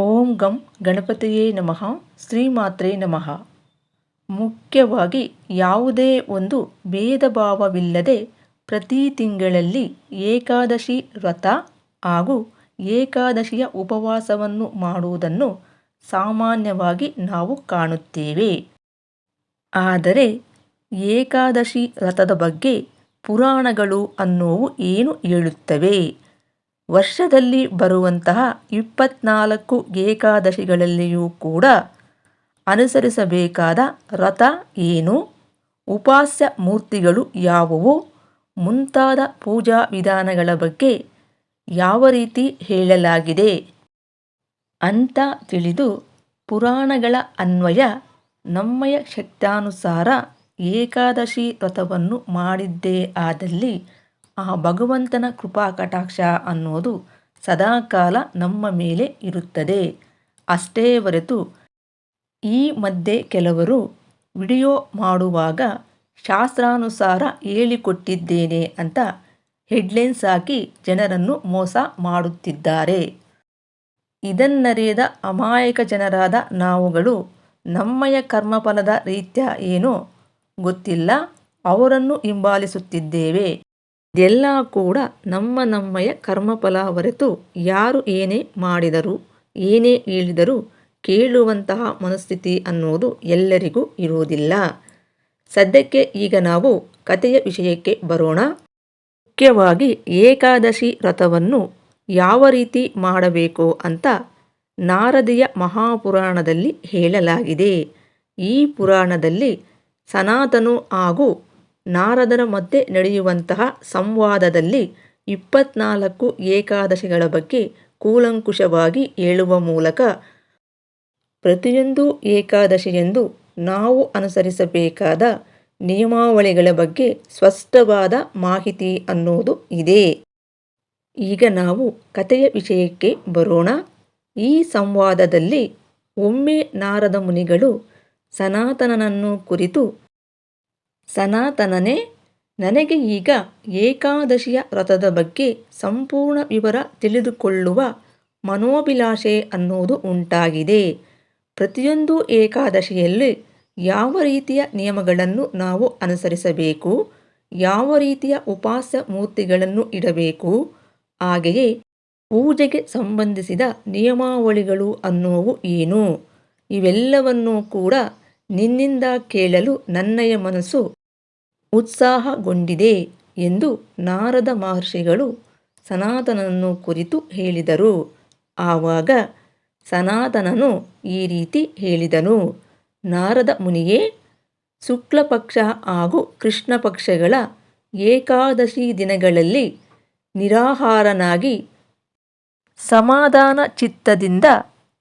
ಓಂ ಗಂ ಗಣಪತಿಯೇ ನಮಃ, ಶ್ರೀಮಾತ್ರೇ ನಮಃ. ಮುಖ್ಯವಾಗಿ ಯಾವುದೇ ಒಂದು ಭೇದ ಭಾವವಿಲ್ಲದೆ ಪ್ರತಿ ತಿಂಗಳಲ್ಲಿ ಏಕಾದಶಿ ವ್ರತ ಹಾಗೂ ಏಕಾದಶಿಯ ಉಪವಾಸವನ್ನು ಮಾಡುವುದನ್ನು ಸಾಮಾನ್ಯವಾಗಿ ನಾವು ಕಾಣುತ್ತೇವೆ. ಆದರೆ ಏಕಾದಶಿ ವ್ರತದ ಬಗ್ಗೆ ಪುರಾಣಗಳು ಅನ್ನೋವು ಏನು ಹೇಳುತ್ತವೆ? ವರ್ಷದಲ್ಲಿ ಬರುವಂತಹ ಇಪ್ಪತ್ನಾಲ್ಕು ಏಕಾದಶಿಗಳಲ್ಲಿಯೂ ಕೂಡ ಅನುಸರಿಸಬೇಕಾದ ವ್ರತ ಏನು? ಉಪಾಸ್ಯ ಮೂರ್ತಿಗಳು ಯಾವುವು? ಮುಂತಾದ ಪೂಜಾ ವಿಧಾನಗಳ ಬಗ್ಗೆ ಯಾವ ರೀತಿ ಹೇಳಲಾಗಿದೆ? ಅಂತ ತಿಳಿದು ಪುರಾಣಗಳ ಅನ್ವಯ ನಮ್ಮಯ ಶಕ್ತಾನುಸಾರ ಏಕಾದಶಿ ವ್ರತವನ್ನು ಮಾಡಿದ್ದೇ ಆದಲ್ಲಿ ಆ ಭಗವಂತನ ಕೃಪಾ ಕಟಾಕ್ಷ ಅನ್ನೋದು ಸದಾಕಾಲ ನಮ್ಮ ಮೇಲೆ ಇರುತ್ತದೆ. ಅಷ್ಟೇ ಹೊರತು ಈ ಮಧ್ಯೆ ಕೆಲವರು ವಿಡಿಯೋ ಮಾಡುವಾಗ ಶಾಸ್ತ್ರಾನುಸಾರ ಹೇಳಿಕೊಟ್ಟಿದ್ದೇನೆ ಅಂತ ಹೆಡ್ಲೈನ್ಸ್ ಹಾಕಿ ಜನರನ್ನು ಮೋಸ ಮಾಡುತ್ತಿದ್ದಾರೆ. ಇದನ್ನರಿಯದ ಅಮಾಯಕ ಜನರಾದ ನಾವುಗಳು ನಮ್ಮಯ ಕರ್ಮಫಲದ ರೀತ್ಯ ಏನೋ ಗೊತ್ತಿಲ್ಲ, ಅವರನ್ನು ಹಿಂಬಾಲಿಸುತ್ತಿದ್ದೇವೆ. ಇದೆಲ್ಲ ಕೂಡ ನಮ್ಮ ನಮ್ಮಯ ಕರ್ಮಫಲ ಹೊರತು ಯಾರು ಏನೇ ಮಾಡಿದರೂ, ಏನೇ ಹೇಳಿದರೂ ಕೇಳುವಂತಹ ಮನಸ್ಥಿತಿ ಅನ್ನೋದು ಎಲ್ಲರಿಗೂ ಇರುವುದಿಲ್ಲ. ಸದ್ಯಕ್ಕೆ ಈಗ ನಾವು ಕಥೆಯ ವಿಷಯಕ್ಕೆ ಬರೋಣ. ಮುಖ್ಯವಾಗಿ ಏಕಾದಶಿ ವ್ರತವನ್ನು ಯಾವ ರೀತಿ ಮಾಡಬೇಕು ಅಂತ ನಾರದಿಯ ಮಹಾಪುರಾಣದಲ್ಲಿ ಹೇಳಲಾಗಿದೆ. ಈ ಪುರಾಣದಲ್ಲಿ ಸನಾತನು ಹಾಗೂ ನಾರದರ ಮಧ್ಯೆ ನಡೆಯುವಂತಹ ಸಂವಾದದಲ್ಲಿ ಇಪ್ಪತ್ನಾಲ್ಕು ಏಕಾದಶಿಗಳ ಬಗ್ಗೆ ಕೂಲಂಕುಷವಾಗಿ ಹೇಳುವ ಮೂಲಕ ಪ್ರತಿಯೊಂದು ಏಕಾದಶಿಯೆಂದು ನಾವು ಅನುಸರಿಸಬೇಕಾದ ನಿಯಮಾವಳಿಗಳ ಬಗ್ಗೆ ಸ್ಪಷ್ಟವಾದ ಮಾಹಿತಿ ಅನ್ನೋದು ಇದೆ. ಈಗ ನಾವು ಕಥೆಯ ವಿಷಯಕ್ಕೆ ಬರೋಣ. ಈ ಸಂವಾದದಲ್ಲಿ ಒಮ್ಮೆ ನಾರದ ಮುನಿಗಳು ಸನಾತನನನ್ನು ಕುರಿತು ಸನಾತನನೇ, ನನಗೆ ಈಗ ಏಕಾದಶಿಯ ವ್ರತದ ಬಗ್ಗೆ ಸಂಪೂರ್ಣ ವಿವರ ತಿಳಿದುಕೊಳ್ಳುವ ಮನೋಭಿಲಾಷೆ ಅನ್ನೋದು ಉಂಟಾಗಿದೆ. ಪ್ರತಿಯೊಂದು ಏಕಾದಶಿಯಲ್ಲಿ ಯಾವ ರೀತಿಯ ನಿಯಮಗಳನ್ನು ನಾವು ಅನುಸರಿಸಬೇಕು, ಯಾವ ರೀತಿಯ ಉಪಾಸ್ಯ ಮೂರ್ತಿಗಳನ್ನು ಇಡಬೇಕು, ಹಾಗೆಯೇ ಪೂಜೆಗೆ ಸಂಬಂಧಿಸಿದ ನಿಯಮಾವಳಿಗಳು ಅನ್ನೋವು ಏನು? ಇವೆಲ್ಲವನ್ನೂ ಕೂಡ ನಿನ್ನಿಂದ ಕೇಳಲು ನನ್ನಯ ಮನಸ್ಸು ಉತ್ಸಾಹಗೊಂಡಿದೆ ಎಂದು ನಾರದ ಮಹರ್ಷಿಗಳು ಸನಾತನನನ್ನು ಕುರಿತು ಹೇಳಿದರು. ಆವಾಗ ಸನಾತನನು ಈ ರೀತಿ ಹೇಳಿದನು, ನಾರದ ಮುನಿಯೇ, ಶುಕ್ಲಪಕ್ಷ ಹಾಗೂ ಕೃಷ್ಣ ಪಕ್ಷಗಳ ಏಕಾದಶಿ ದಿನಗಳಲ್ಲಿ ನಿರಾಹಾರನಾಗಿ ಸಮಾಧಾನ ಚಿತ್ತದಿಂದ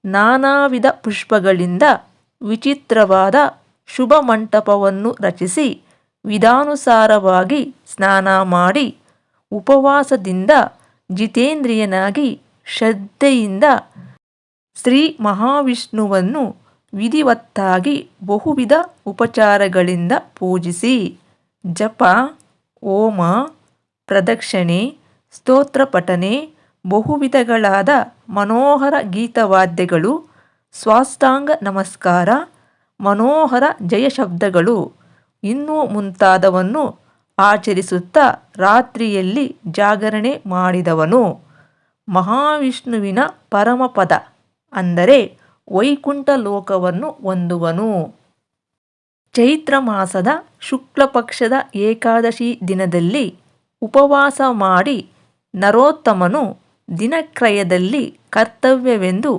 ನಾನಾ ವಿಧ ಪುಷ್ಪಗಳಿಂದ ವಿಚಿತ್ರವಾದ ಶುಭ ಮಂಟಪವನ್ನು ರಚಿಸಿ ವಿಧಾನುಸಾರವಾಗಿ ಸ್ನಾನ ಮಾಡಿ ಉಪವಾಸದಿಂದ ಜಿತೇಂದ್ರಿಯನಾಗಿ ಶ್ರದ್ಧೆಯಿಂದ ಶ್ರೀ ಮಹಾವಿಷ್ಣುವನ್ನು ವಿಧಿವತ್ತಾಗಿ ಬಹುವಿಧ ಉಪಚಾರಗಳಿಂದ ಪೂಜಿಸಿ. ಜಪ ಓಮ ಪ್ರದಕ್ಷಿಣೆ, ಸ್ತೋತ್ರ ಪಠನೆ, ಬಹುವಿಧಗಳಾದ ಮನೋಹರ ಗೀತವಾದ್ಯಗಳು, ಸ್ವಾಷ್ಟಾಂಗ ನಮಸ್ಕಾರ, ಮನೋಹರ ಜಯಶಬ್ದಗಳು. ಇನ್ನೂ ಮುಂತಾದವನ್ನು ಆಚರಿಸುತ್ತಾ ರಾತ್ರಿಯಲ್ಲಿ ಜಾಗರಣೆ ಮಾಡಿದವನು. ಮಹಾವಿಷ್ಣುವಿನ ಪರಮಪದ ಅಂದರೆ ವೈಕುಂಠ ಲೋಕವನ್ನು ಹೊಂದುವನು. ಚೈತ್ರ ಮಾಸದ ಶುಕ್ಲ ಪಕ್ಷದ ಏಕಾದಶಿ ದಿನದಲ್ಲಿ ಉಪವಾಸ ಮಾಡಿ ನರೋತ್ತಮನು ದಿನಕ್ರಯದಲ್ಲಿ ಕರ್ತವ್ಯವೆಂದು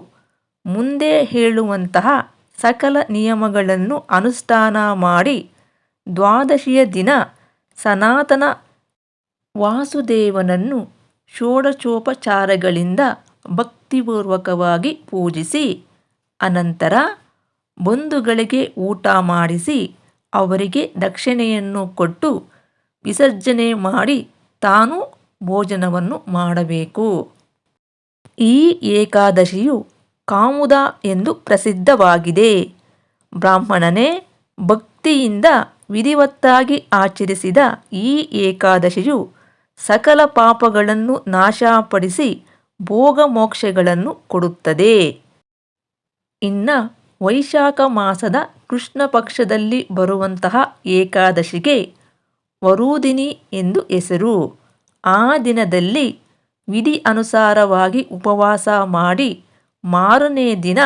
ಮುಂದೆ ಹೇಳುವಂತಹ ಸಕಲ ನಿಯಮಗಳನ್ನು ಅನುಷ್ಠಾನ ಮಾಡಿ ದ್ವಾದಶಿಯ ದಿನ ಸನಾತನ ವಾಸುದೇವನನ್ನು ಷೋಡಶೋಪಚಾರಗಳಿಂದ ಭಕ್ತಿಪೂರ್ವಕವಾಗಿ ಪೂಜಿಸಿ, ಅನಂತರ ಬಂಧುಗಳಿಗೆ ಊಟ ಮಾಡಿಸಿ ಅವರಿಗೆ ದಕ್ಷಿಣೆಯನ್ನು ಕೊಟ್ಟು ವಿಸರ್ಜನೆ ಮಾಡಿ ತಾನು ಭೋಜನವನ್ನು ಮಾಡಬೇಕು. ಈ ಏಕಾದಶಿಯು ಕಾಮುದ ಎಂದು ಪ್ರಸಿದ್ಧವಾಗಿದೆ. ಬ್ರಾಹ್ಮಣನೇ ಭಕ್ತಿಯಿಂದ ವಿಧಿವತ್ತಾಗಿ ಆಚರಿಸಿದ ಈ ಏಕಾದಶಿಯು ಸಕಲ ಪಾಪಗಳನ್ನು ನಾಶಪಡಿಸಿ ಭೋಗ ಮೋಕ್ಷಗಳನ್ನು ಕೊಡುತ್ತದೆ. ಇನ್ನು ವೈಶಾಖ ಮಾಸದ ಕೃಷ್ಣ ಪಕ್ಷದಲ್ಲಿ ಬರುವಂತಹ ಏಕಾದಶಿಗೆ ವರೂದಿನಿ ಎಂದು ಹೆಸರು. ಆ ದಿನದಲ್ಲಿ ವಿಧಿ ಅನುಸಾರವಾಗಿ ಉಪವಾಸ ಮಾಡಿ ಮಾರನೇ ದಿನ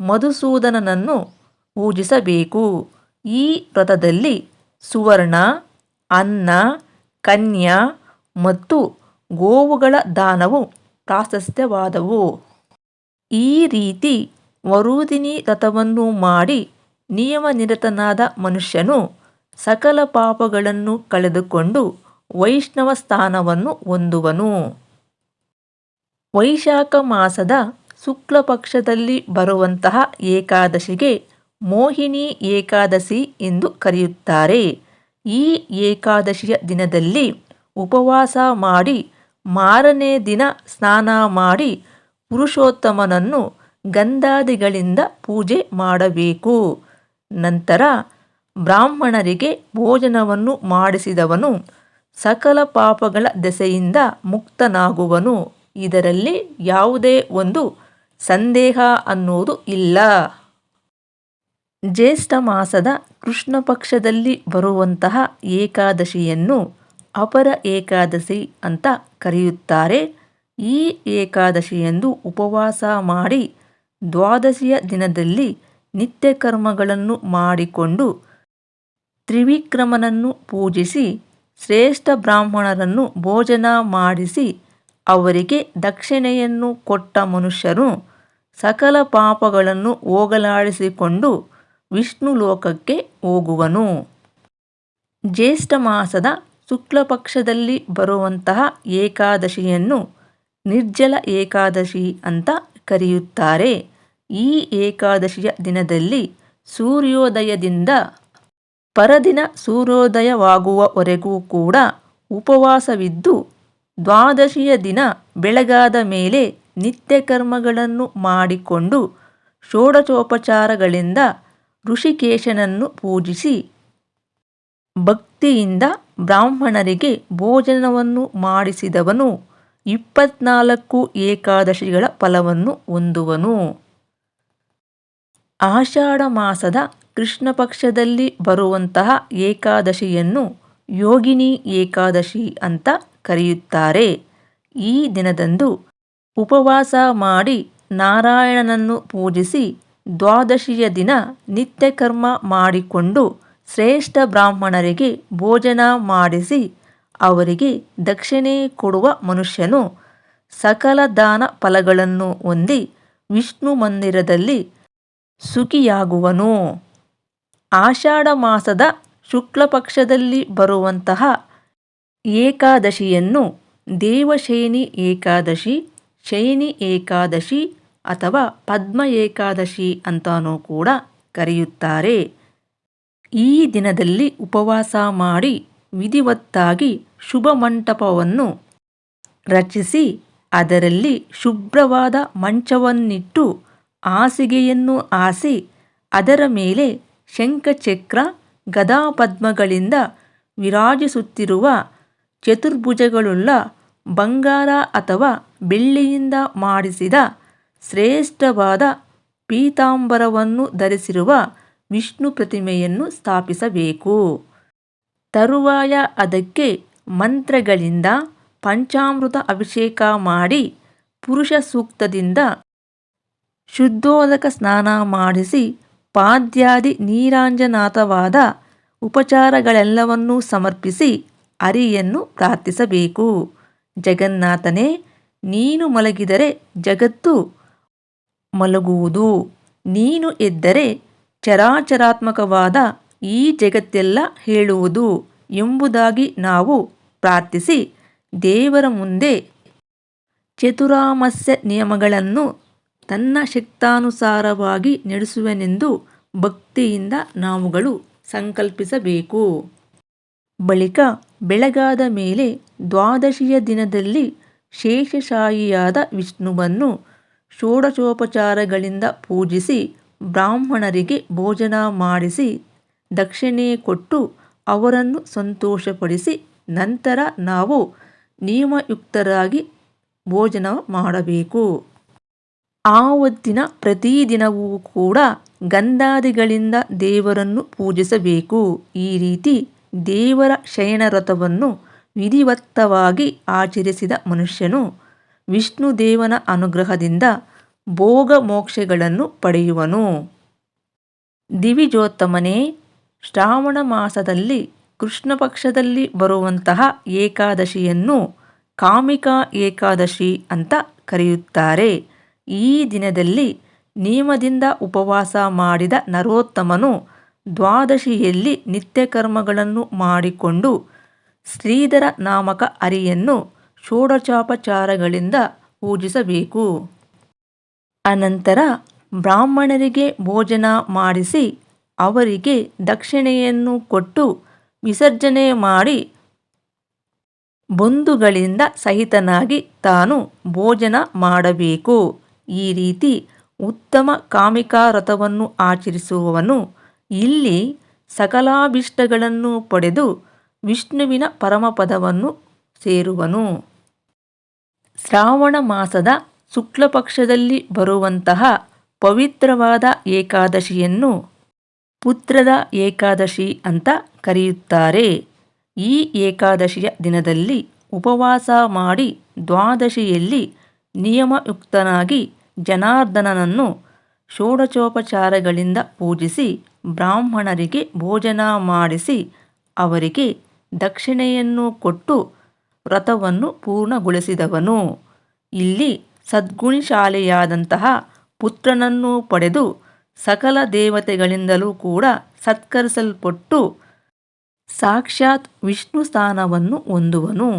ಮಧುಸೂದನನನ್ನು ಪೂಜಿಸಬೇಕು. ಈ ವ್ರತದಲ್ಲಿ ಸುವರ್ಣ, ಅನ್ನ, ಕನ್ಯಾ ಮತ್ತು ಗೋವುಗಳ ದಾನವು ಪ್ರಾಶಸ್ತ್ಯವಾದವು. ಈ ರೀತಿ ವರೂದಿನಿ ರಥವನ್ನು ಮಾಡಿ ನಿಯಮನಿರತನಾದ ಮನುಷ್ಯನು ಸಕಲ ಪಾಪಗಳನ್ನು ಕಳೆದುಕೊಂಡು ವೈಷ್ಣವ ಸ್ಥಾನವನ್ನು ಹೊಂದುವನು. ವೈಶಾಖ ಮಾಸದ ಶುಕ್ಲ ಪಕ್ಷದಲ್ಲಿ ಬರುವಂತಹ ಏಕಾದಶಿಗೆ ಮೋಹಿನಿ ಏಕಾದಶಿ ಎಂದು ಕರೆಯುತ್ತಾರೆ. ಈ ಏಕಾದಶಿಯ ದಿನದಲ್ಲಿ ಉಪವಾಸ ಮಾಡಿ, ಮಾರನೇ ದಿನ ಸ್ನಾನ ಮಾಡಿ ಪುರುಷೋತ್ತಮನನ್ನು ಗಂಧಾದಿಗಳಿಂದ ಪೂಜೆ ಮಾಡಬೇಕು. ನಂತರ ಬ್ರಾಹ್ಮಣರಿಗೆ ಭೋಜನವನ್ನು ಮಾಡಿಸಿದವನು ಸಕಲ ಪಾಪಗಳ ದೆಸೆಯಿಂದ ಮುಕ್ತನಾಗುವನು. ಇದರಲ್ಲಿ ಯಾವುದೇ ಒಂದು ಸಂದೇಹ ಅನ್ನೋದು ಇಲ್ಲ. ಜ್ಯೇಷ್ಠ ಮಾಸದ ಕೃಷ್ಣ ಪಕ್ಷದಲ್ಲಿ ಬರುವಂತಹ ಏಕಾದಶಿಯನ್ನು ಅಪರ ಏಕಾದಶಿ ಅಂತ ಕರೆಯುತ್ತಾರೆ. ಈ ಏಕಾದಶಿಯಂದು ಉಪವಾಸ ಮಾಡಿ ದ್ವಾದಶಿಯ ದಿನದಲ್ಲಿ ನಿತ್ಯ ಕರ್ಮಗಳನ್ನು ಮಾಡಿಕೊಂಡು ತ್ರಿವಿಕ್ರಮನನ್ನು ಪೂಜಿಸಿ ಶ್ರೇಷ್ಠ ಬ್ರಾಹ್ಮಣರನ್ನು ಭೋಜನ ಮಾಡಿಸಿ ಅವರಿಗೆ ದಕ್ಷಿಣೆಯನ್ನು ಕೊಟ್ಟ ಮನುಷ್ಯರು ಸಕಲ ಪಾಪಗಳನ್ನು ಹೋಗಲಾಡಿಸಿಕೊಂಡು ವಿಷ್ಣು ಲೋಕಕ್ಕೆ ಹೋಗುವನು. ಜ್ಯೇಷ್ಠ ಮಾಸದ ಶುಕ್ಲಪಕ್ಷದಲ್ಲಿ ಬರುವಂತಹ ಏಕಾದಶಿಯನ್ನು ನಿರ್ಜಲ ಏಕಾದಶಿ ಅಂತ ಕರೆಯುತ್ತಾರೆ. ಈ ಏಕಾದಶಿಯ ದಿನದಲ್ಲಿ ಸೂರ್ಯೋದಯದಿಂದ ಪರದಿನ ಸೂರ್ಯೋದಯವಾಗುವವರೆಗೂ ಕೂಡ ಉಪವಾಸವಿದ್ದು, ದ್ವಾದಶಿಯ ದಿನ ಬೆಳಗಾದ ಮೇಲೆ ನಿತ್ಯ ಕರ್ಮಗಳನ್ನು ಮಾಡಿಕೊಂಡು ಷೋಡಶೋಪಚಾರಗಳಿಂದ ಋಷಿಕೇಶನನ್ನು ಪೂಜಿಸಿ ಭಕ್ತಿಯಿಂದ ಬ್ರಾಹ್ಮಣರಿಗೆ ಭೋಜನವನ್ನು ಮಾಡಿಸಿದವನು ಇಪ್ಪತ್ನಾಲ್ಕು ಏಕಾದಶಿಗಳ ಫಲವನ್ನು ಹೊಂದುವನು. ಆಷಾಢ ಮಾಸದ ಕೃಷ್ಣ ಪಕ್ಷದಲ್ಲಿ ಬರುವಂತಹ ಏಕಾದಶಿಯನ್ನು ಯೋಗಿನಿ ಏಕಾದಶಿ ಅಂತ ಕರೆಯುತ್ತಾರೆ. ಈ ದಿನದಂದು ಉಪವಾಸ ಮಾಡಿ ನಾರಾಯಣನನ್ನು ಪೂಜಿಸಿ ದ್ವಾದಶಿಯ ದಿನ ನಿತ್ಯಕರ್ಮ ಮಾಡಿಕೊಂಡು ಶ್ರೇಷ್ಠ ಬ್ರಾಹ್ಮಣರಿಗೆ ಭೋಜನ ಮಾಡಿಸಿ ಅವರಿಗೆ ದಕ್ಷಿಣೆ ಕೊಡುವ ಮನುಷ್ಯನು ಸಕಲ ದಾನ ಫಲಗಳನ್ನು ಹೊಂದಿ ವಿಷ್ಣು ಮಂದಿರದಲ್ಲಿ ಸುಖಿಯಾಗುವನು. ಆಷಾಢ ಮಾಸದ ಶುಕ್ಲ ಪಕ್ಷದಲ್ಲಿ ಬರುವಂತಹ ಏಕಾದಶಿಯನ್ನು ದೇವಶೈನಿ ಏಕಾದಶಿ, ಶೈನಿ ಏಕಾದಶಿ ಅಥವಾ ಪದ್ಮ ಏಕಾದಶಿ ಅಂತಾನೂ ಕೂಡ ಕರೆಯುತ್ತಾರೆ. ಈ ದಿನದಲ್ಲಿ ಉಪವಾಸ ಮಾಡಿ ವಿಧಿವತ್ತಾಗಿ ಶುಭ ಮಂಟಪವನ್ನು ರಚಿಸಿ, ಅದರಲ್ಲಿ ಶುಭ್ರವಾದ ಮಂಚವನ್ನಿಟ್ಟು ಹಾಸಿಗೆಯನ್ನು ಆಸಿ ಅದರ ಮೇಲೆ ಶಂಖಚಕ್ರ, ಗದಾಪದ್ಮಗಳಿಂದ ವಿರಾಜಿಸುತ್ತಿರುವ ಚತುರ್ಭುಜಗಳುಳ್ಳ ಬಂಗಾರ ಅಥವಾ ಬೆಳ್ಳಿಯಿಂದ ಮಾಡಿಸಿದ ಶ್ರೇಷ್ಠವಾದ ಪೀತಾಂಬರವನ್ನು ಧರಿಸಿರುವ ವಿಷ್ಣು ಪ್ರತಿಮೆಯನ್ನು ಸ್ಥಾಪಿಸಬೇಕು. ತರುವಾಯ ಅದಕ್ಕೆ ಮಂತ್ರಗಳಿಂದ ಪಂಚಾಮೃತ ಅಭಿಷೇಕ ಮಾಡಿ ಪುರುಷ ಸೂಕ್ತದಿಂದ ಶುದ್ಧೋದಕ ಸ್ನಾನ ಮಾಡಿಸಿ ಪಾದ್ಯಾದಿ ನೀರಾಂಜನಾಥವಾದ ಉಪಚಾರಗಳೆಲ್ಲವನ್ನೂ ಸಮರ್ಪಿಸಿ ಅರಿಯನ್ನು ಪ್ರಾರ್ಥಿಸಬೇಕು. ಜಗನ್ನಾಥನೇ, ನೀನು ಮಲಗಿದರೆ ಜಗತ್ತು ಮಲಗುವುದು. ನೀನು ಎದ್ದರೆ ಚರಾಚರಾತ್ಮಕವಾದ ಈ ಜಗತ್ತೆಲ್ಲ ಹೇಳುವುದು ಎಂಬುದಾಗಿ ನಾವು ಪ್ರಾರ್ಥಿಸಿ, ದೇವರ ಮುಂದೆ ಚತುರಾಮಸ್ಯ ನಿಯಮಗಳನ್ನು ತನ್ನ ಶಕ್ತಾನುಸಾರವಾಗಿ ನಡೆಸುವೆನೆಂದು ಭಕ್ತಿಯಿಂದ ನಾವುಗಳು ಸಂಕಲ್ಪಿಸಬೇಕು. ಬಳಿಕ ಬೆಳಗಾದ ಮೇಲೆ ದ್ವಾದಶಿಯ ದಿನದಲ್ಲಿ ಶೇಷಶಾಹಿಯಾದ ವಿಷ್ಣುವನ್ನು ಷೋಡಶೋಪಚಾರಗಳಿಂದ ಪೂಜಿಸಿ ಬ್ರಾಹ್ಮಣರಿಗೆ ಭೋಜನ ಮಾಡಿಸಿ ದಕ್ಷಿಣೆ ಕೊಟ್ಟು ಅವರನ್ನು ಸಂತೋಷಪಡಿಸಿ ನಂತರ ನಾವು ನಿಯಮಯುಕ್ತರಾಗಿ ಭೋಜನ ಮಾಡಬೇಕು. ಆ ಹೊತ್ತಿನ ಪ್ರತಿದಿನವೂ ಕೂಡ ಗಂಧಾದಿಗಳಿಂದ ದೇವರನ್ನು ಪೂಜಿಸಬೇಕು. ಈ ರೀತಿ ದೇವರ ಶಯನರಥವನ್ನು ವಿಧಿವತ್ತವಾಗಿ ಆಚರಿಸಿದ ಮನುಷ್ಯನು ವಿಷ್ಣುದೇವನ ಅನುಗ್ರಹದಿಂದ ಭೋಗ ಮೋಕ್ಷಗಳನ್ನು ಪಡೆಯುವನು. ದಿವಿಜೋತ್ತಮನೇ, ಶ್ರಾವಣ ಮಾಸದಲ್ಲಿ ಕೃಷ್ಣ ಪಕ್ಷದಲ್ಲಿ ಬರುವಂತಹ ಏಕಾದಶಿಯನ್ನು ಕಾಮಿಕಾ ಏಕಾದಶಿ ಅಂತ ಕರೆಯುತ್ತಾರೆ. ಈ ದಿನದಲ್ಲಿ ನಿಯಮದಿಂದ ಉಪವಾಸ ಮಾಡಿದ ನರೋತ್ತಮನು ದ್ವಾದಶಿಯಲ್ಲಿ ನಿತ್ಯಕರ್ಮಗಳನ್ನು ಮಾಡಿಕೊಂಡು ಶ್ರೀಧರ ನಾಮಕ ಹರಿಯನ್ನು ಷೋಡಶೋಪಚಾರಗಳಿಂದ ಪೂಜಿಸಬೇಕು. ಅನಂತರ ಬ್ರಾಹ್ಮಣರಿಗೆ ಭೋಜನ ಮಾಡಿಸಿ ಅವರಿಗೆ ದಕ್ಷಿಣೆಯನ್ನು ಕೊಟ್ಟು ವಿಸರ್ಜನೆ ಮಾಡಿ ಬಂಧುಗಳಿಂದ ಸಹಿತನಾಗಿ ತಾನು ಭೋಜನ ಮಾಡಬೇಕು. ಈ ರೀತಿ ಉತ್ತಮ ಕಾಮಿಕಾ ವ್ರತವನ್ನು ಆಚರಿಸುವವನು ಇಲ್ಲಿ ಸಕಲಾಭಿಷ್ಟಗಳನ್ನು ಪಡೆದು ವಿಷ್ಣುವಿನ ಪರಮಪದವನ್ನು ಸೇರುವನು. ಶ್ರಾವಣ ಮಾಸದ ಶುಕ್ಲಪಕ್ಷದಲ್ಲಿ ಬರುವಂತಹ ಪವಿತ್ರವಾದ ಏಕಾದಶಿಯನ್ನು ಪುತ್ರದ ಏಕಾದಶಿ ಅಂತ ಕರೆಯುತ್ತಾರೆ. ಈ ಏಕಾದಶಿಯ ದಿನದಲ್ಲಿ ಉಪವಾಸ ಮಾಡಿ ದ್ವಾದಶಿಯಲ್ಲಿ ನಿಯಮಯುಕ್ತನಾಗಿ ಜನಾರ್ದನನನ್ನು ಷೋಡಚೋಪಚಾರಗಳಿಂದ ಪೂಜಿಸಿ ಬ್ರಾಹ್ಮಣರಿಗೆ ಭೋಜನ ಮಾಡಿಸಿ ಅವರಿಗೆ ದಕ್ಷಿಣೆಯನ್ನು ಕೊಟ್ಟು ವ್ರತವನ್ನು ಪೂರ್ಣಗೊಳಿಸಿದವನು. ಇಲ್ಲಿ ಸದ್ಗುಣಿಶಾಲಿಯಾದಂತಹ ಪುತ್ರನನ್ನು ಪಡೆದು ಸಕಲ ದೇವತೆಗಳಿಂದಲೂ ಕೂಡ ಸತ್ಕರಿಸಲ್ಪಟ್ಟು ಸಾಕ್ಷಾತ್ ವಿಷ್ಣು ಸ್ಥಾನವನ್ನು ಹೊಂದುವನು.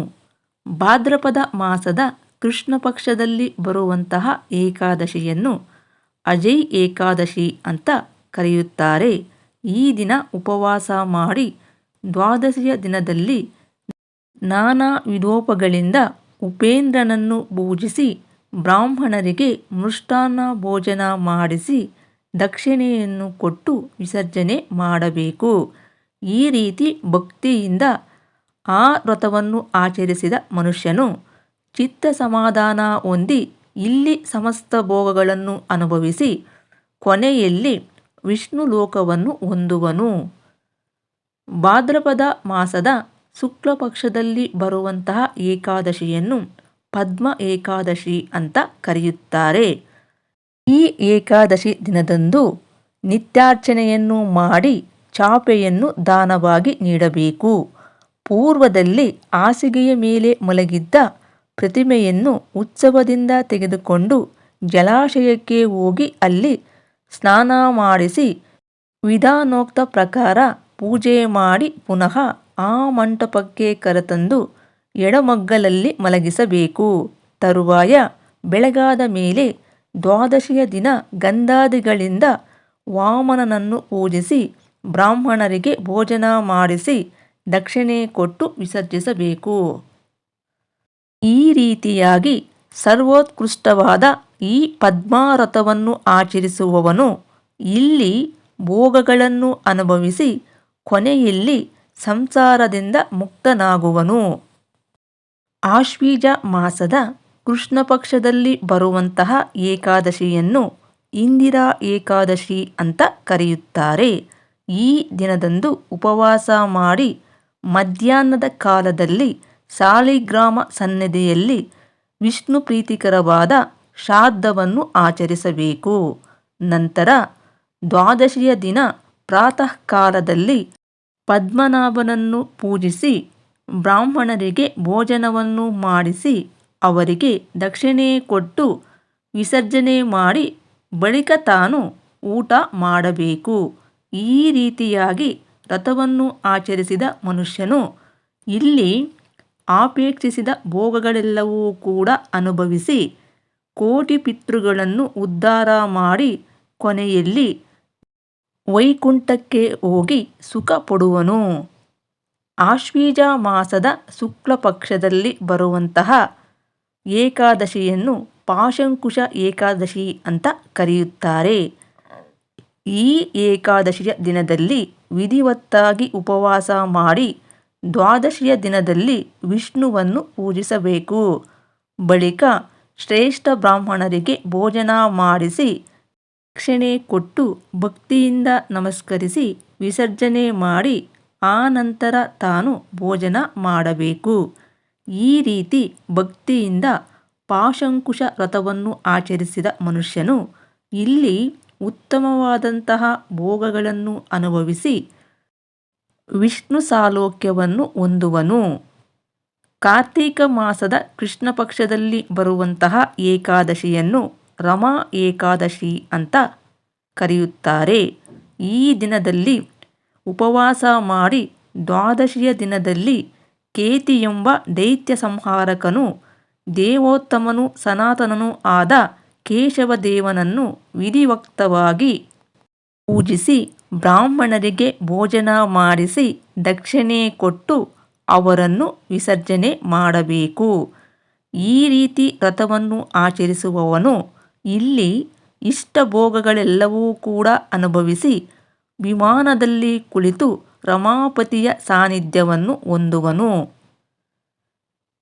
ಭಾದ್ರಪದ ಮಾಸದ ಕೃಷ್ಣ ಪಕ್ಷದಲ್ಲಿ ಬರುವಂತಹ ಏಕಾದಶಿಯನ್ನು ಅಜಯ್ ಏಕಾದಶಿ ಅಂತ ಕರೆಯುತ್ತಾರೆ. ಈ ದಿನ ಉಪವಾಸ ಮಾಡಿ ದ್ವಾದಶಿಯ ದಿನದಲ್ಲಿ ನಾನಾ ವಿಧೋಪಗಳಿಂದ ಉಪೇಂದ್ರನನ್ನು ಪೂಜಿಸಿ ಬ್ರಾಹ್ಮಣರಿಗೆ ಮೃಷ್ಟಾನ್ನ ಭೋಜನ ಮಾಡಿಸಿ ದಕ್ಷಿಣೆಯನ್ನು ಕೊಟ್ಟು ವಿಸರ್ಜನೆ ಮಾಡಬೇಕು. ಈ ರೀತಿ ಭಕ್ತಿಯಿಂದ ಆ ವ್ರತವನ್ನು ಆಚರಿಸಿದ ಮನುಷ್ಯನು ಚಿತ್ತ ಸಮಾಧಾನ ಹೊಂದಿ ಇಲ್ಲಿ ಸಮಸ್ತ ಭೋಗಗಳನ್ನು ಅನುಭವಿಸಿ ಕೊನೆಯಲ್ಲಿ ವಿಷ್ಣು ಲೋಕವನ್ನು ಹೊಂದುವನು. ಭಾದ್ರಪದ ಮಾಸದ ಶುಕ್ಲ ಪಕ್ಷದಲ್ಲಿ ಬರುವಂತಹ ಏಕಾದಶಿಯನ್ನು ಪದ್ಮ ಏಕಾದಶಿ ಅಂತ ಕರೆಯುತ್ತಾರೆ. ಈ ಏಕಾದಶಿ ದಿನದಂದು ನಿತ್ಯಾರ್ಚನೆಯನ್ನು ಮಾಡಿ ಚಾಪೆಯನ್ನು ದಾನವಾಗಿ ನೀಡಬೇಕು. ಪೂರ್ವದಲ್ಲಿ ಹಾಸಿಗೆಯ ಮೇಲೆ ಮಲಗಿದ್ದ ಪ್ರತಿಮೆಯನ್ನು ಉತ್ಸವದಿಂದ ತೆಗೆದುಕೊಂಡು ಜಲಾಶಯಕ್ಕೆ ಹೋಗಿ ಅಲ್ಲಿ ಸ್ನಾನ ಮಾಡಿಸಿ ವಿಧಾನೋಕ್ತ ಪ್ರಕಾರ ಪೂಜೆ ಮಾಡಿ ಪುನಃ ಆ ಮಂಟಪಕ್ಕೆ ಕರೆತಂದು ಎಡಮಗ್ಗಲಲ್ಲಿ ಮಲಗಿಸಬೇಕು. ತರುವಾಯ ಬೆಳಗಾದ ಮೇಲೆ ದ್ವಾದಶಿಯ ದಿನ ಗಂಧಾದಿಗಳಿಂದ ವಾಮನನನ್ನು ಪೂಜಿಸಿ ಬ್ರಾಹ್ಮಣರಿಗೆ ಭೋಜನ ಮಾಡಿಸಿ ದಕ್ಷಿಣೆ ಕೊಟ್ಟು ವಿಸರ್ಜಿಸಬೇಕು. ಈ ರೀತಿಯಾಗಿ ಸರ್ವೋತ್ಕೃಷ್ಟವಾದ ಈ ಪದ್ಮಾರಥವನ್ನು ಆಚರಿಸುವವನು ಇಲ್ಲಿ ಭೋಗಗಳನ್ನು ಅನುಭವಿಸಿ ಕೊನೆಯಲ್ಲಿ ಸಂಸಾರದಿಂದ ಮುಕ್ತನಾಗುವನು. ಆಶ್ವೀಜ ಮಾಸದ ಕೃಷ್ಣ ಪಕ್ಷದಲ್ಲಿ ಬರುವಂತಹ ಏಕಾದಶಿಯನ್ನು ಇಂದಿರಾ ಏಕಾದಶಿ ಅಂತ ಕರೆಯುತ್ತಾರೆ. ಈ ದಿನದಂದು ಉಪವಾಸ ಮಾಡಿ ಮಧ್ಯಾಹ್ನದ ಕಾಲದಲ್ಲಿ ಸಾಲಿಗ್ರಾಮ ಸನ್ನಿಧಿಯಲ್ಲಿ ವಿಷ್ಣು ಪ್ರೀತಿಕರವಾದ ಶ್ರಾದ್ದವನ್ನು ಆಚರಿಸಬೇಕು. ನಂತರ ದ್ವಾದಶಿಯ ದಿನ ಪ್ರಾತಃ ಕಾಲದಲ್ಲಿ ಪದ್ಮನಾಭನನ್ನು ಪೂಜಿಸಿ, ಬ್ರಾಹ್ಮಣರಿಗೆ ಭೋಜನವನ್ನು ಮಾಡಿಸಿ, ಅವರಿಗೆ ದಕ್ಷಿಣೆ ಕೊಟ್ಟು ವಿಸರ್ಜನೆ ಮಾಡಿ ಬಳಿಕ ತಾನು ಊಟ ಮಾಡಬೇಕು. ಈ ರೀತಿಯಾಗಿ ರಥವನ್ನು ಆಚರಿಸಿದ ಮನುಷ್ಯನು ಇಲ್ಲಿ ಆಪೇಕ್ಷಿಸಿದ ಭೋಗಗಳೆಲ್ಲವೂ ಕೂಡ ಅನುಭವಿಸಿ, ಕೋಟಿ ಪಿತೃಗಳನ್ನು ಉದ್ಧಾರ ಮಾಡಿ ಕೊನೆಯಲ್ಲಿ ವೈಕುಂಠಕ್ಕೆ ಹೋಗಿ ಸುಖ ಪಡುವನು. ಆಶ್ವೀಜ ಮಾಸದ ಶುಕ್ಲ ಪಕ್ಷದಲ್ಲಿ ಬರುವಂತಹ ಏಕಾದಶಿಯನ್ನು ಪಾಶಂಕುಶ ಏಕಾದಶಿ ಅಂತ ಕರೆಯುತ್ತಾರೆ. ಈ ಏಕಾದಶಿಯ ದಿನದಲ್ಲಿ ವಿಧಿವತ್ತಾಗಿ ಉಪವಾಸ ಮಾಡಿ ದ್ವಾದಶಿಯ ದಿನದಲ್ಲಿ ವಿಷ್ಣುವನ್ನು ಪೂಜಿಸಬೇಕು. ಬಳಿಕ ಶ್ರೇಷ್ಠ ಬ್ರಾಹ್ಮಣರಿಗೆ ಭೋಜನ ಮಾಡಿಸಿ ದಕ್ಷಿಣೆ ಕೊಟ್ಟು ಭಕ್ತಿಯಿಂದ ನಮಸ್ಕರಿಸಿ ವಿಸರ್ಜನೆ ಮಾಡಿ ಆನಂತರ ತಾನು ಭೋಜನ ಮಾಡಬೇಕು. ಈ ರೀತಿ ಭಕ್ತಿಯಿಂದ ಪಾಶಂಕುಶ ವ್ರತವನ್ನು ಆಚರಿಸಿದ ಮನುಷ್ಯನು ಇಲ್ಲಿ ಉತ್ತಮವಾದಂತಹ ಭೋಗಗಳನ್ನು ಅನುಭವಿಸಿ ವಿಷ್ಣು ಸಾಲೋಕ್ಯವನ್ನು ಹೊಂದುವನು. ಕಾರ್ತೀಕ ಮಾಸದ ಕೃಷ್ಣ ಪಕ್ಷದಲ್ಲಿ ಬರುವಂತಹ ಏಕಾದಶಿಯನ್ನು ರಮಾ ಏಕಾದಶಿ ಅಂತ ಕರೆಯುತ್ತಾರೆ. ಈ ದಿನದಲ್ಲಿ ಉಪವಾಸ ಮಾಡಿ ದ್ವಾದಶಿಯ ದಿನದಲ್ಲಿ ಕೇತಿ ಎಂಬ ದೈತ್ಯ ಸಂಹಾರಕನು, ದೇವೋತ್ತಮನು, ಸನಾತನನೂ ಆದ ಕೇಶವದೇವನನ್ನು ವಿಧಿವಕ್ತವಾಗಿ ಪೂಜಿಸಿ ಬ್ರಾಹ್ಮಣರಿಗೆ ಭೋಜನ ಮಾಡಿಸಿ ದಕ್ಷಿಣೆ ಕೊಟ್ಟು ಅವರನ್ನು ವಿಸರ್ಜನೆ ಮಾಡಬೇಕು. ಈ ರೀತಿ ರಥವನ್ನು ಆಚರಿಸುವವನು ಇಲ್ಲಿ ಇಷ್ಟ ಭೋಗಗಳೆಲ್ಲವೂ ಕೂಡ ಅನುಭವಿಸಿ ವಿಮಾನದಲ್ಲಿ ಕುಳಿತು ರಮಾಪತಿಯ ಸಾನ್ನಿಧ್ಯವನ್ನು ಹೊಂದುವನು.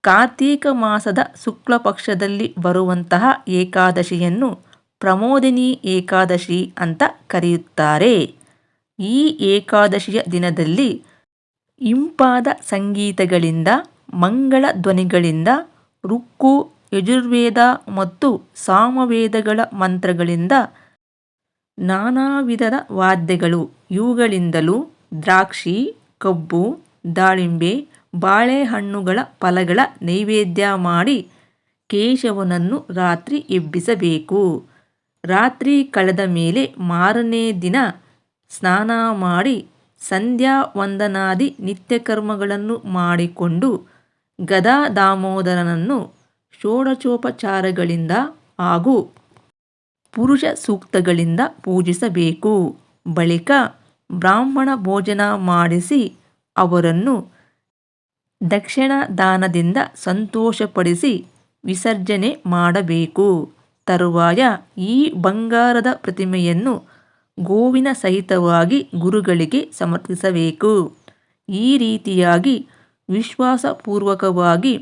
ಕಾರ್ತೀಕ ಮಾಸದ ಶುಕ್ಲ ಪಕ್ಷದಲ್ಲಿ ಬರುವಂತಹ ಏಕಾದಶಿಯನ್ನು ಪ್ರಮೋದಿನಿ ಏಕಾದಶಿ ಅಂತ ಕರೆಯುತ್ತಾರೆ. ಈ ಏಕಾದಶಿಯ ದಿನದಲ್ಲಿ ಇಂಪಾದ ಸಂಗೀತಗಳಿಂದ, ಮಂಗಳ ಧ್ವನಿಗಳಿಂದ, ರುಕ್ಕು ಯಜುರ್ವೇದ ಮತ್ತು ಸಾಮವೇದಗಳ ಮಂತ್ರಗಳಿಂದ ನಾನಾ ವಿಧದ ವಾದ್ಯಗಳು. ಇವುಗಳಿಂದಲೂ ದ್ರಾಕ್ಷಿ, ಕಬ್ಬು, ದಾಳಿಂಬೆ, ಬಾಳೆಹಣ್ಣುಗಳ ಫಲಗಳ ನೈವೇದ್ಯ ಮಾಡಿ ಕೇಶವನನ್ನು ರಾತ್ರಿ ಎಬ್ಬಿಸಬೇಕು. ರಾತ್ರಿ ಕಳೆದ ಮೇಲೆ ಮಾರನೇ ದಿನ ಸ್ನಾನ ಮಾಡಿ ಸಂಧ್ಯಾ ವಂದನಾದಿ ನಿತ್ಯಕರ್ಮಗಳನ್ನು ಮಾಡಿಕೊಂಡು ಗದಾ ದಾಮೋದರನನ್ನು ಷೋಡಶೋಪಚಾರಗಳಿಂದ ಹಾಗೂ ಪುರುಷ ಸೂಕ್ತಗಳಿಂದ ಪೂಜಿಸಬೇಕು. ಬಳಿಕ ಬ್ರಾಹ್ಮಣ ಭೋಜನ ಮಾಡಿಸಿ ಅವರನ್ನು ದಕ್ಷಿಣ ದಾನದಿಂದ ಸಂತೋಷಪಡಿಸಿ ವಿಸರ್ಜನೆ ಮಾಡಬೇಕು. ತರುವಾಯ ಈ ಬಂಗಾರದ ಪ್ರತಿಮೆಯನ್ನು ಗೋವಿನ ಸಹಿತವಾಗಿ ಗುರುಗಳಿಗೆ ಸಮರ್ಪಿಸಬೇಕು. ಈ ರೀತಿಯಾಗಿ ವಿಶ್ವಾಸಪೂರ್ವಕವಾಗಿ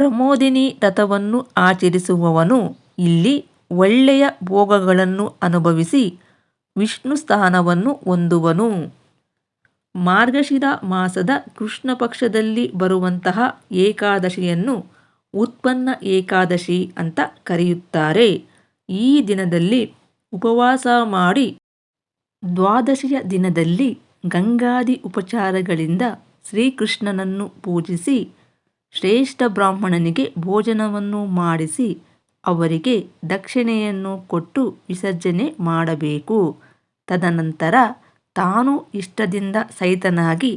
ಪ್ರಮೋದಿನಿ ರಥವನ್ನು ಆಚರಿಸುವವನು ಇಲ್ಲಿ ಒಳ್ಳೆಯ ಭೋಗಗಳನ್ನು ಅನುಭವಿಸಿ ವಿಷ್ಣು ಸ್ಥಾನವನ್ನು ಹೊಂದುವನು. ಮಾರ್ಗಶಿರ ಮಾಸದ ಕೃಷ್ಣ ಪಕ್ಷದಲ್ಲಿ ಬರುವಂತಹ ಏಕಾದಶಿಯನ್ನು ಉತ್ಪನ್ನ ಏಕಾದಶಿ ಅಂತ ಕರೆಯುತ್ತಾರೆ. ಈ ದಿನದಲ್ಲಿ ಉಪವಾಸ ಮಾಡಿ ದ್ವಾದಶಿಯ ದಿನದಲ್ಲಿ ಗಂಗಾದಿ ಉಪಚಾರಗಳಿಂದ ಶ್ರೀಕೃಷ್ಣನನ್ನು ಪೂಜಿಸಿ ಶ್ರೇಷ್ಠ ಬ್ರಾಹ್ಮಣನಿಗೆ ಭೋಜನವನ್ನು ಮಾಡಿಸಿ ಅವರಿಗೆ ದಕ್ಷಿಣೆಯನ್ನು ಕೊಟ್ಟು ವಿಸರ್ಜನೆ ಮಾಡಬೇಕು. ತದನಂತರ ತಾನು ಇಷ್ಟದಿಂದ ಸಹಿತನಾಗಿ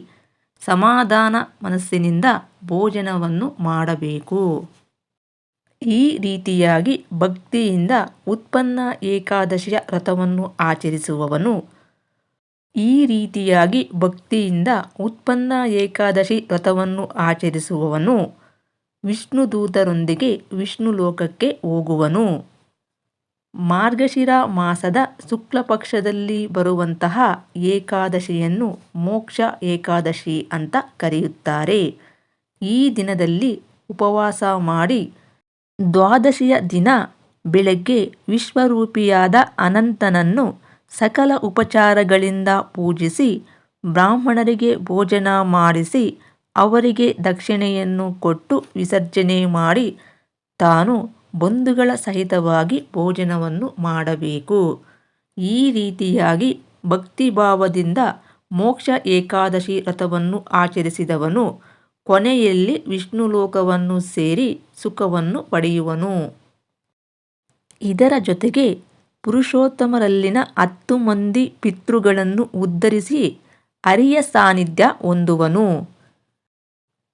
ಸಮಾಧಾನ ಮನಸ್ಸಿನಿಂದ ಭೋಜನವನ್ನು ಮಾಡಬೇಕು. ಈ ರೀತಿಯಾಗಿ ಭಕ್ತಿಯಿಂದ ಉತ್ಪನ್ನ ಏಕಾದಶಿಯ ವ್ರತವನ್ನು ಆಚರಿಸುವವನು ಈ ರೀತಿಯಾಗಿ ಭಕ್ತಿಯಿಂದ ಉತ್ಪನ್ನ ಏಕಾದಶಿ ವ್ರತವನ್ನು ಆಚರಿಸುವವನು ವಿಷ್ಣುದೂತರೊಂದಿಗೆ ವಿಷ್ಣು ಲೋಕಕ್ಕೆ ಹೋಗುವನು. ಮಾರ್ಗಶಿರ ಮಾಸದ ಶುಕ್ಲ ಪಕ್ಷದಲ್ಲಿ ಬರುವಂತಹ ಏಕಾದಶಿಯನ್ನು ಮೋಕ್ಷ ಏಕಾದಶಿ ಅಂತ ಕರೆಯುತ್ತಾರೆ. ಈ ದಿನದಲ್ಲಿ ಉಪವಾಸ ಮಾಡಿ ದ್ವಾದಶಿಯ ದಿನ ಬೆಳಗ್ಗೆ ವಿಶ್ವರೂಪಿಯಾದ ಅನಂತನನ್ನು ಸಕಲ ಉಪಚಾರಗಳಿಂದ ಪೂಜಿಸಿ, ಬ್ರಾಹ್ಮಣರಿಗೆ ಭೋಜನ ಮಾಡಿಸಿ, ಅವರಿಗೆ ದಕ್ಷಿಣೆಯನ್ನು ಕೊಟ್ಟು ವಿಸರ್ಜನೆ ಮಾಡಿ, ತಾನು ಬಂಧುಗಳ ಸಹಿತವಾಗಿ ಭೋಜನವನ್ನು ಮಾಡಬೇಕು. ಈ ರೀತಿಯಾಗಿ ಭಕ್ತಿಭಾವದಿಂದ ಮೋಕ್ಷ ಏಕಾದಶಿ ರಥವನ್ನು ಆಚರಿಸಿದವನು, ಕೊನೆಯಲ್ಲಿ ವಿಷ್ಣು ಲೋಕವನ್ನು ಸೇರಿ ಸುಖವನ್ನು ಪಡೆಯುವನು. ಇದರ ಜೊತೆಗೆ ಪುರುಷೋತ್ತಮರಲ್ಲಿನ ಹತ್ತು ಮಂದಿ ಪಿತೃಗಳನ್ನು ಉದ್ಧರಿಸಿ ಅರಿಯ ಸಾನ್ನಿಧ್ಯ ಹೊಂದುವನು.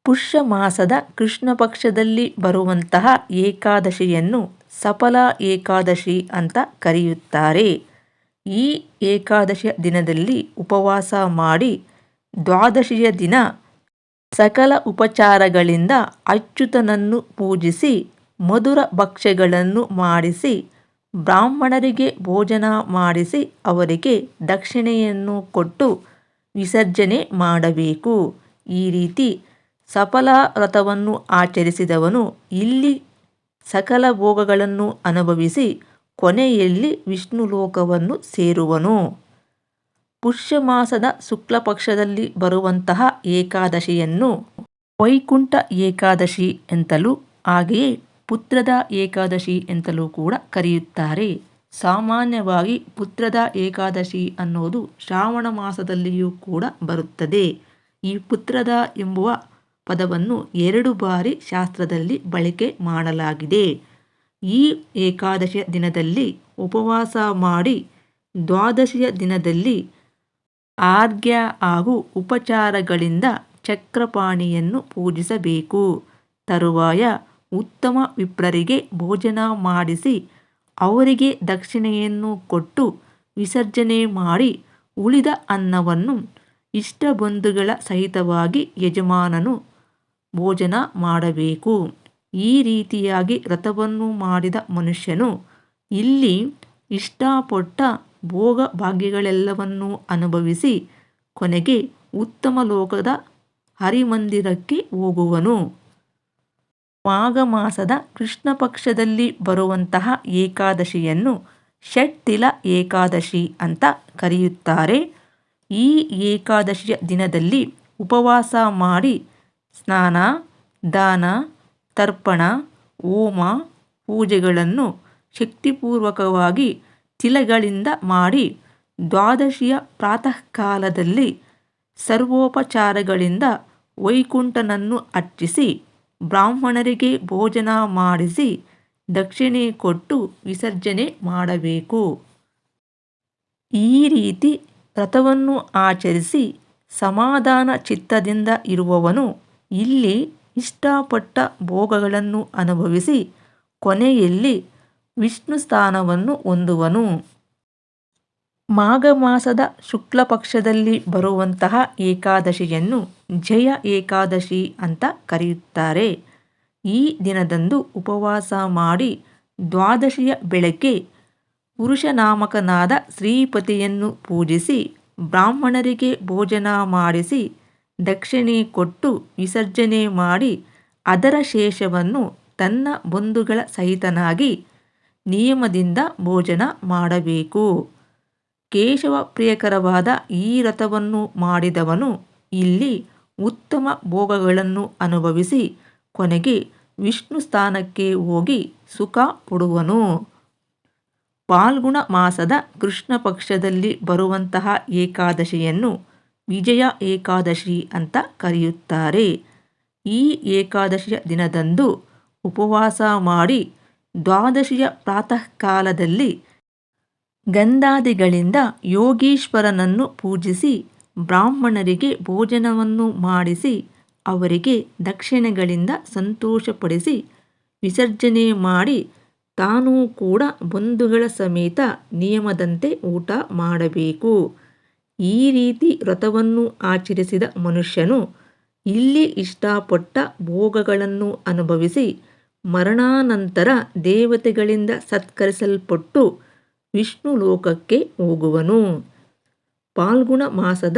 ಪುಷ್ಯ ಮಾಸದ ಕೃಷ್ಣ ಪಕ್ಷದಲ್ಲಿ ಬರುವಂತಹ ಏಕಾದಶಿಯನ್ನು ಸಫಲ ಏಕಾದಶಿ ಅಂತ ಕರೆಯುತ್ತಾರೆ. ಈ ಏಕಾದಶಿಯ ದಿನದಲ್ಲಿ ಉಪವಾಸ ಮಾಡಿ ದ್ವಾದಶಿಯ ದಿನ ಸಕಲ ಉಪಚಾರಗಳಿಂದ ಅಚ್ಯುತನನ್ನು ಪೂಜಿಸಿ ಮಧುರ ಭಕ್ಷ್ಯಗಳನ್ನು ಮಾಡಿಸಿ ಬ್ರಾಹ್ಮಣರಿಗೆ ಭೋಜನ ಮಾಡಿಸಿ ಅವರಿಗೆ ದಕ್ಷಿಣೆಯನ್ನು ಕೊಟ್ಟು ವಿಸರ್ಜನೆ ಮಾಡಬೇಕು. ಈ ರೀತಿ ಸಫಲ ವ್ರತವನ್ನು ಆಚರಿಸಿದವನು ಇಲ್ಲಿ ಸಕಲ ಭೋಗಗಳನ್ನು ಅನುಭವಿಸಿ ಕೊನೆಯಲ್ಲಿ ವಿಷ್ಣು ಲೋಕವನ್ನು ಸೇರುವನು. ಪುಷ್ಯಮಾಸದ ಶುಕ್ಲಪಕ್ಷದಲ್ಲಿ ಬರುವಂತಹ ಏಕಾದಶಿಯನ್ನು ವೈಕುಂಠ ಏಕಾದಶಿ ಎಂತಲೂ ಹಾಗೆಯೇ ಪುತ್ರದ ಏಕಾದಶಿ ಎಂತಲೂ ಕೂಡ ಕರೆಯುತ್ತಾರೆ. ಸಾಮಾನ್ಯವಾಗಿ ಪುತ್ರದ ಏಕಾದಶಿ ಅನ್ನೋದು ಶ್ರಾವಣ ಮಾಸದಲ್ಲಿಯೂ ಕೂಡ ಬರುತ್ತದೆ. ಈ ಪುತ್ರದ ಎಂಬುವ ಪದವನ್ನು ಎರಡು ಬಾರಿ ಶಾಸ್ತ್ರದಲ್ಲಿ ಬಳಕೆ ಮಾಡಲಾಗಿದೆ. ಈ ಏಕಾದಶಿಯ ದಿನದಲ್ಲಿ ಉಪವಾಸ ಮಾಡಿ ದ್ವಾದಶಿಯ ದಿನದಲ್ಲಿ ಆರ್ಘ್ಯ ಹಾಗೂ ಉಪಚಾರಗಳಿಂದ ಚಕ್ರಪಾಣಿಯನ್ನು ಪೂಜಿಸಬೇಕು. ತರುವಾಯ ಉತ್ತಮ ವಿಪ್ರರಿಗೆ ಭೋಜನ ಮಾಡಿಸಿ ಅವರಿಗೆ ದಕ್ಷಿಣೆಯನ್ನು ಕೊಟ್ಟು ವಿಸರ್ಜನೆ ಮಾಡಿ ಉಳಿದ ಅನ್ನವನ್ನು ಇಷ್ಟ ಬಂಧುಗಳ ಸಹಿತವಾಗಿ ಯಜಮಾನನು ಭೋಜನ ಮಾಡಬೇಕು. ಈ ರೀತಿಯಾಗಿ ವ್ರತವನ್ನು ಮಾಡಿದ ಮನುಷ್ಯನು ಇಲ್ಲಿ ಇಷ್ಟಪಟ್ಟ ಭೋಗ ಭಾಗ್ಯಗಳೆಲ್ಲವನ್ನೂ ಅನುಭವಿಸಿ ಕೊನೆಗೆ ಉತ್ತಮ ಲೋಕದ ಹರಿಮಂದಿರಕ್ಕೆ ಹೋಗುವನು. ಮಾಘ ಮಾಸದ ಕೃಷ್ಣ ಪಕ್ಷದಲ್ಲಿ ಬರುವಂತಹ ಏಕಾದಶಿಯನ್ನು ಷಟ್ತಿಲ ಏಕಾದಶಿ ಅಂತ ಕರೆಯುತ್ತಾರೆ. ಈ ಏಕಾದಶಿಯ ದಿನದಲ್ಲಿ ಉಪವಾಸ ಮಾಡಿ ಸ್ನಾನ, ದಾನ, ತರ್ಪಣ ಓಮ ಪೂಜೆಗಳನ್ನು ಶಕ್ತಿಪೂರ್ವಕವಾಗಿ ತಿಲಗಳಿಂದ ಮಾಡಿ ದ್ವಾದಶಿಯ ಪ್ರಾತಃ ಕಾಲದಲ್ಲಿ ಸರ್ವೋಪಚಾರಗಳಿಂದ ವೈಕುಂಠನನ್ನು ಅರ್ಚಿಸಿ ಬ್ರಾಹ್ಮಣರಿಗೆ ಭೋಜನ ಮಾಡಿಸಿ ದಕ್ಷಿಣೆ ಕೊಟ್ಟು ವಿಸರ್ಜನೆ ಮಾಡಬೇಕು. ಈ ರೀತಿ ವ್ರತವನ್ನು ಆಚರಿಸಿ ಸಮಾಧಾನ ಚಿತ್ತದಿಂದ ಇರುವವನು ಇಲ್ಲಿ ಇಷ್ಟಪಟ್ಟ ಭೋಗಗಳನ್ನು ಅನುಭವಿಸಿ ಕೊನೆಯಲ್ಲಿ ವಿಷ್ಣು ಸ್ಥಾನವನ್ನು ಹೊಂದುವನು. ಮಾಘ ಮಾಸದ ಶುಕ್ಲ ಪಕ್ಷದಲ್ಲಿ ಬರುವಂತಹ ಏಕಾದಶಿಯನ್ನು ಜಯ ಏಕಾದಶಿ ಅಂತ ಕರೆಯುತ್ತಾರೆ. ಈ ದಿನದಂದು ಉಪವಾಸ ಮಾಡಿ ದ್ವಾದಶಿಯ ಬೆಳಗ್ಗೆ ಪುರುಷನಾಮಕನಾದ ಶ್ರೀಪತಿಯನ್ನು ಪೂಜಿಸಿ ಬ್ರಾಹ್ಮಣರಿಗೆ ಭೋಜನ ಮಾಡಿಸಿ ದಕ್ಷಿಣೆ ಕೊಟ್ಟು ವಿಸರ್ಜನೆ ಮಾಡಿ ಅದರ ಶೇಷವನ್ನು ತನ್ನ ಬಂಧುಗಳ ಸಹಿತನಾಗಿ ನಿಯಮದಿಂದ ಭೋಜನ ಮಾಡಬೇಕು. ಕೇಶವ ಪ್ರಿಯಕರವಾದ ಈ ರಥವನ್ನು ಮಾಡಿದವನು ಇಲ್ಲಿ ಉತ್ತಮ ಭೋಗಗಳನ್ನು ಅನುಭವಿಸಿ ಕೊನೆಗೆ ವಿಷ್ಣು ಸ್ಥಾನಕ್ಕೆ ಹೋಗಿ ಸುಖ ಪಡುವನು ಪಾಲ್ಗುಣ ಮಾಸದ ಕೃಷ್ಣ ಪಕ್ಷದಲ್ಲಿ ಬರುವಂತಹ ಏಕಾದಶಿಯನ್ನು ವಿಜಯ ಏಕಾದಶಿ ಅಂತ ಕರೆಯುತ್ತಾರೆ. ಈ ಏಕಾದಶಿಯ ದಿನದಂದು ಉಪವಾಸ ಮಾಡಿ ದ್ವಾದಶಿಯ ಪ್ರಾತಃ ಕಾಲದಲ್ಲಿ ಗಂಧಾದಿಗಳಿಂದ ಯೋಗೀಶ್ವರನನ್ನು ಪೂಜಿಸಿ, ಬ್ರಾಹ್ಮಣರಿಗೆ ಭೋಜನವನ್ನು ಮಾಡಿಸಿ, ಅವರಿಗೆ ದಕ್ಷಿಣೆಗಳಿಂದ ಸಂತೋಷಪಡಿಸಿ, ವಿಸರ್ಜನೆ ಮಾಡಿ, ತಾನೂ ಕೂಡ ಬಂಧುಗಳ ಸಮೇತ ನಿಯಮದಂತೆ ಊಟ ಮಾಡಬೇಕು. ಈ ರೀತಿ ವ್ರತವನ್ನು ಆಚರಿಸಿದ ಮನುಷ್ಯನು ಇಲ್ಲಿ ಇಷ್ಟಪಟ್ಟ ಭೋಗಗಳನ್ನು ಅನುಭವಿಸಿ, ಮರಣಾನಂತರ ದೇವತೆಗಳಿಂದ ಸತ್ಕರಿಸಲ್ಪಟ್ಟು ವಿಷ್ಣು ಲೋಕಕ್ಕೆ ಹೋಗುವನು. ಪಾಲ್ಗುಣ ಮಾಸದ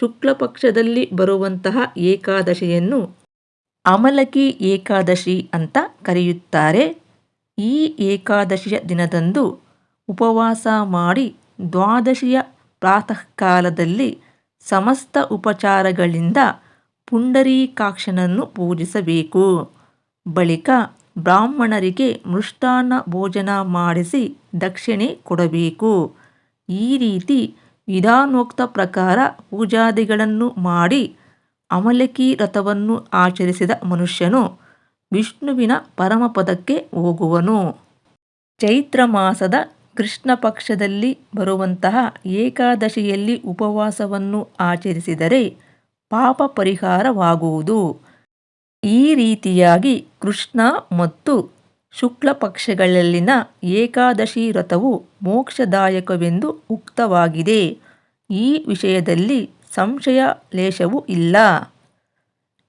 ಶುಕ್ಲಪಕ್ಷದಲ್ಲಿ ಬರುವಂತಹ ಏಕಾದಶಿಯನ್ನು ಅಮಲಕಿ ಏಕಾದಶಿ ಅಂತ ಕರೆಯುತ್ತಾರೆ. ಈ ಏಕಾದಶಿಯ ದಿನದಂದು ಉಪವಾಸ ಮಾಡಿ ದ್ವಾದಶಿಯ ಪ್ರಾತಃಕಾಲದಲ್ಲಿ ಸಮಸ್ತ ಉಪಚಾರಗಳಿಂದ ಪುಂಡರೀಕಾಕ್ಷನನ್ನು ಪೂಜಿಸಬೇಕು. ಬಳಿಕ ಬ್ರಾಹ್ಮಣರಿಗೆ ಮೃಷ್ಟಾನ್ನ ಭೋಜನ ಮಾಡಿಸಿ ದಕ್ಷಿಣೆ ಕೊಡಬೇಕು. ಈ ರೀತಿ ವಿಧಾನೋಕ್ತ ಪ್ರಕಾರ ಪೂಜಾದಿಗಳನ್ನು ಮಾಡಿ ಅಮಲಕಿ ರಥವನ್ನು ಆಚರಿಸಿದ ಮನುಷ್ಯನು ವಿಷ್ಣುವಿನ ಪರಮಪದಕ್ಕೆ ಹೋಗುವನು. ಚೈತ್ರ ಮಾಸದ ಕೃಷ್ಣ ಪಕ್ಷದಲ್ಲಿ ಬರುವಂತಹ ಏಕಾದಶಿಯಲ್ಲಿ ಉಪವಾಸವನ್ನು ಆಚರಿಸಿದರೆ ಪಾಪ ಪರಿಹಾರವಾಗುವುದು. ಈ ರೀತಿಯಾಗಿ ಕೃಷ್ಣ ಮತ್ತು ಶುಕ್ಲ ಪಕ್ಷಗಳಲ್ಲಿನ ಏಕಾದಶಿ ರಥವು ಮೋಕ್ಷದಾಯಕವೆಂದು ಉಕ್ತವಾಗಿದೆ. ಈ ವಿಷಯದಲ್ಲಿ ಸಂಶಯ ಲೇಶವೂ ಇಲ್ಲ.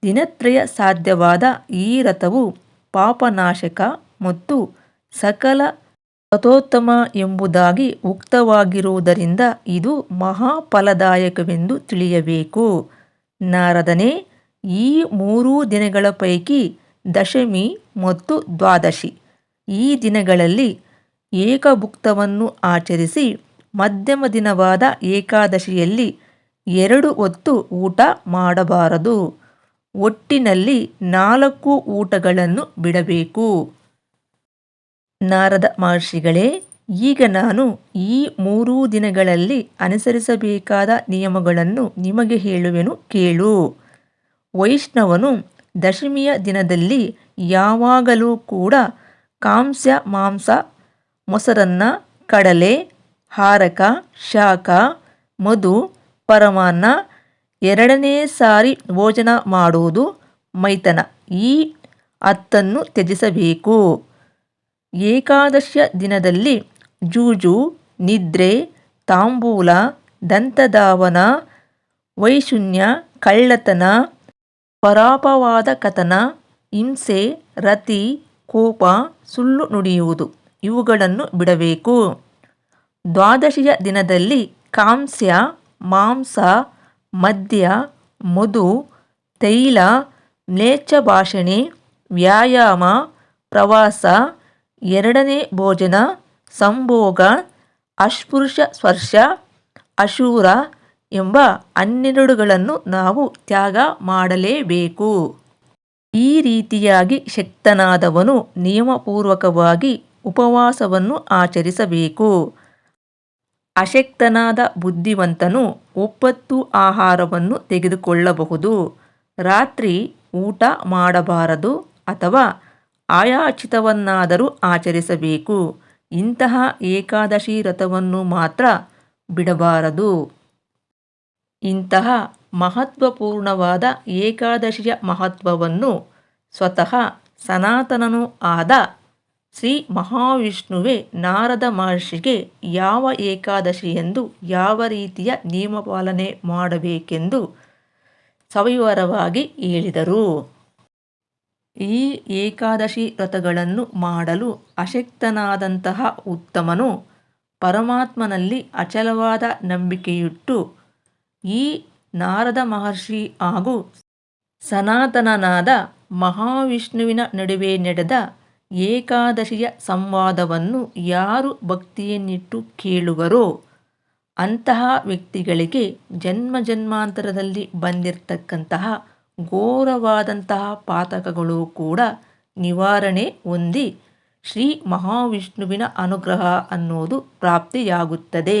ದಿನತ್ರಯ ಸಾಧ್ಯವಾದ ಈ ರಥವು ಪಾಪನಾಶಕ ಮತ್ತು ಸಕಲ ರಥೋತ್ತಮ ಎಂಬುದಾಗಿ ಉಕ್ತವಾಗಿರುವುದರಿಂದ ಇದು ಮಹಾಫಲದಾಯಕವೆಂದು ತಿಳಿಯಬೇಕು. ನಾರದನೇ ಈ ಮೂರೂ ದಿನಗಳ ಪೈಕಿ ದಶಮಿ ಮತ್ತು ದ್ವಾದಶಿ. ಈ ದಿನಗಳಲ್ಲಿ ಏಕಭುಕ್ತವನ್ನು ಆಚರಿಸಿ ಮಧ್ಯಮ ದಿನವಾದ ಏಕಾದಶಿಯಲ್ಲಿ ಎರಡು ಹೊತ್ತು ಊಟ ಮಾಡಬಾರದು. ಒಟ್ಟಿನಲ್ಲಿ ನಾಲ್ಕು ಊಟಗಳನ್ನು ಬಿಡಬೇಕು. ನಾರದ ಮಹರ್ಷಿಗಳೇ, ಈಗ ನಾನು ಈ ಮೂರೂ ದಿನಗಳಲ್ಲಿ ಅನುಸರಿಸಬೇಕಾದ ನಿಯಮಗಳನ್ನು ನಿಮಗೆ ಹೇಳುವೆನು, ಕೇಳು. ವೈಷ್ಣವನು ದಶಮಿಯ ದಿನದಲ್ಲಿ ಯಾವಾಗಲೂ ಕೂಡ ಕಾಂಸ್ಯ ಮಾಂಸ, ಮೊಸರನ್ನ, ಕಡಲೆ, ಹಾರಕ, ಶಾಖ, ಮಧು, ಪರಮಾನ್ನ ಎರಡನೇ ಸಾರಿ ಭೋಜನ ಮಾಡುವುದು ಮೈತನ ಈ ಹತ್ತನ್ನು ತ್ಯಜಿಸಬೇಕು. ಏಕಾದಶಿಯ ದಿನದಲ್ಲಿ ಜೂಜು, ನಿದ್ರೆ, ತಾಂಬೂಲ ದಂತಧಾವನ ವೈಶುನ್ಯ, ಕಳ್ಳತನ ಪರಾಪವಾದ ಕಥನ, ಹಿಂಸೆ, ರತಿ, ಕೋಪ, ಸುಳ್ಳು ನುಡಿಯುವುದು. ಇವುಗಳನ್ನು ಬಿಡಬೇಕು. ದ್ವಾದಶಿಯ ದಿನದಲ್ಲಿ ಕಾಂಸ್ಯ, ಮಾಂಸ, ಮದ್ಯ, ಮಧು, ತೈಲ ಮ್ಲೇಚ್ಛ ಭಾಷಣೆ ವ್ಯಾಯಾಮ, ಪ್ರವಾಸ, ಎರಡನೇ ಭೋಜನ, ಸಂಭೋಗ ಅಸ್ಪೃಶ್ಯ ಸ್ಪರ್ಶ ಅಶೂರ ಎಂಬ ಹನ್ನೆರಡುಗಳನ್ನು ನಾವು ತ್ಯಾಗ ಮಾಡಲೇಬೇಕು. ಈ ರೀತಿಯಾಗಿ ಶಕ್ತನಾದವನು ನಿಯಮಪೂರ್ವಕವಾಗಿ ಉಪವಾಸವನ್ನು ಆಚರಿಸಬೇಕು. ಅಶಕ್ತನಾದ ಬುದ್ಧಿವಂತನು ಒಪ್ಪತ್ತು ಆಹಾರವನ್ನು ತೆಗೆದುಕೊಳ್ಳಬಹುದು. ರಾತ್ರಿ ಊಟ ಮಾಡಬಾರದು ಅಥವಾ ಆಯಾಚಿತವನ್ನಾದರೂ ಆಚರಿಸಬೇಕು. ಇಂತಹ ಏಕಾದಶಿ ರಥವನ್ನು ಮಾತ್ರ ಬಿಡಬಾರದು. ಇಂತಹ ಮಹತ್ವಪೂರ್ಣವಾದ ಏಕಾದಶಿಯ ಮಹತ್ವವನ್ನು ಸ್ವತಃ ಸನಾತನನೂ ಆದ ಶ್ರೀ ಮಹಾವಿಷ್ಣುವೇ ನಾರದ ಮಹರ್ಷಿಗೆ ಯಾವ ಏಕಾದಶಿಯಂದು ಯಾವ ರೀತಿಯ ನಿಯಮಪಾಲನೆ ಮಾಡಬೇಕೆಂದು ಸವಿವರವಾಗಿ ಹೇಳಿದರು. ಈ ಏಕಾದಶಿ ವ್ರತಗಳನ್ನು ಮಾಡಲು ಅಶಕ್ತನಾದಂತಹ ಉತ್ತಮನು ಪರಮಾತ್ಮನಲ್ಲಿ ಅಚಲವಾದ ನಂಬಿಕೆಯಿಟ್ಟು ಈ ನಾರದ ಮಹರ್ಷಿ ಹಾಗೂ ಸನಾತನನಾದ ಮಹಾವಿಷ್ಣುವಿನ ನಡುವೆ ನಡೆದ ಏಕಾದಶಿಯ ಸಂವಾದವನ್ನು ಯಾರು ಭಕ್ತಿಯನ್ನಿಟ್ಟು ಕೇಳುವರೋ ಅಂತಹ ವ್ಯಕ್ತಿಗಳಿಗೆ ಜನ್ಮ ಜನ್ಮಾಂತರದಲ್ಲಿ ಬಂದಿರತಕ್ಕಂತಹ ಘೋರವಾದಂತಹ ಪಾತಕಗಳು ಕೂಡ ನಿವಾರಣೆ ಹೊಂದಿ ಶ್ರೀ ಮಹಾವಿಷ್ಣುವಿನ ಅನುಗ್ರಹ ಅನ್ನೋದು ಪ್ರಾಪ್ತಿಯಾಗುತ್ತದೆ.